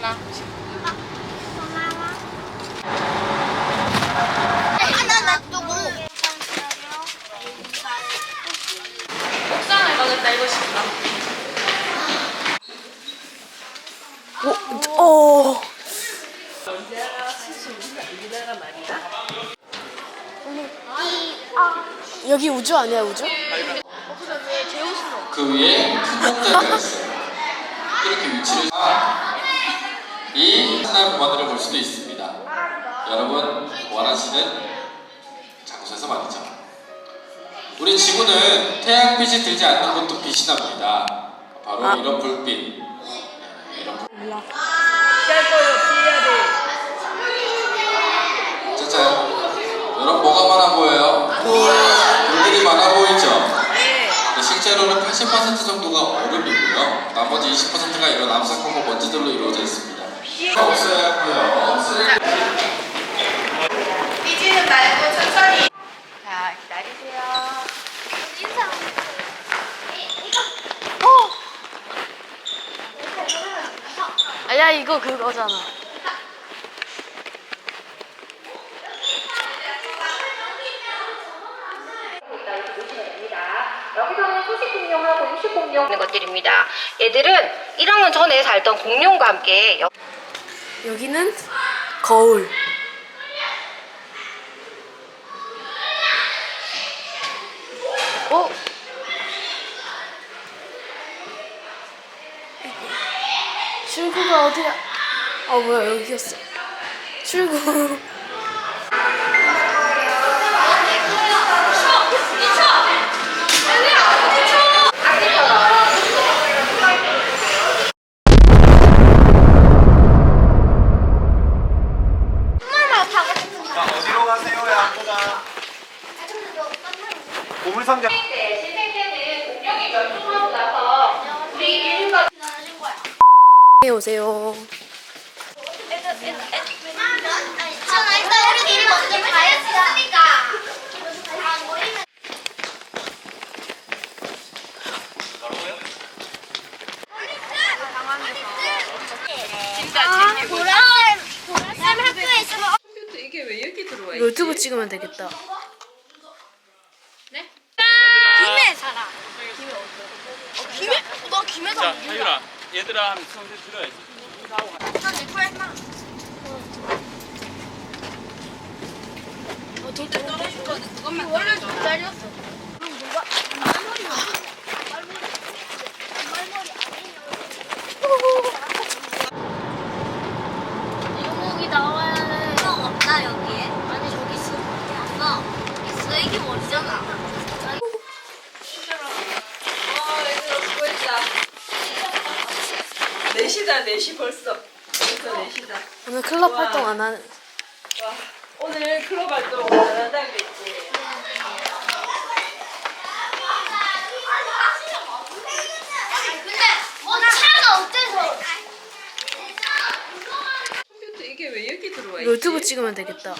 나. 하나 놔두고 옥상에 가겠다 이거 싶다. 오. 여기 우주 아니야 우주? 그 위에 큰 있어요. 이렇게 위치를 이 하나의 무반으로 볼 수도 있습니다. 여러분 원하시는 장소에서 말이죠. 우리 지구는 태양빛이 들지 않는 곳도 빛이 납니다. 바로 이런 불빛. 네, 이런 불빛. 짜잔. 여러분 뭐가 많아 보여요? 불들이 많아 보이죠? 근데 실제로는 80% 정도가 얼음이고요. 나머지 20%가 이런 암석하고 먼지들로 이루어져 있습니다. 뛰지는 말고 천천히. 자 기다리세요. 아야 이거 그거잖아. 여기서는 소식 공룡하고 육식 공룡 있는 것들입니다. 얘들은 1학년 전에 살던 공룡과 함께 여- 여기는 거울. 어? 출구가 어디야? 아 뭐야 여기였어. 출구. 가세요, 양보가? 보물상자. 때 신생 때는 공룡이 멸종하고 나서 우리 인류가 기다려준 거야 해 오세요. 전 일단 우리끼리 먼저 가야겠으니까 안 보이면 아, 보라쌤, 보라쌤 학교에 있으면 이게 왜 이렇게 들어와 유튜브 찍으면 되겠다. 김해 살아. 김해 어디? 김해? 너 김해 자, 살아. 하율아, 얘들아 하면 들어야지. 난내 거에 나. 어, 진짜 떨어진 거는 그것만 원래 좀 잘렸어. 그럼 누가 말머리 말머리 말머리 아니에요. 여기 나와야 돼. 형 없나 여기에? 아니 저기 있어. 없어. 있어 이게 머리잖아. 네시다네 시 벌써. 벌써 네시다 오늘 클럽 활동 안 하는. 와, 오늘 클럽 활동 안 한다고. 근데 뭐 차가 어때서? 컴퓨터 이게 왜 이렇게 들어와 있지? 유튜브 찍으면 되겠다.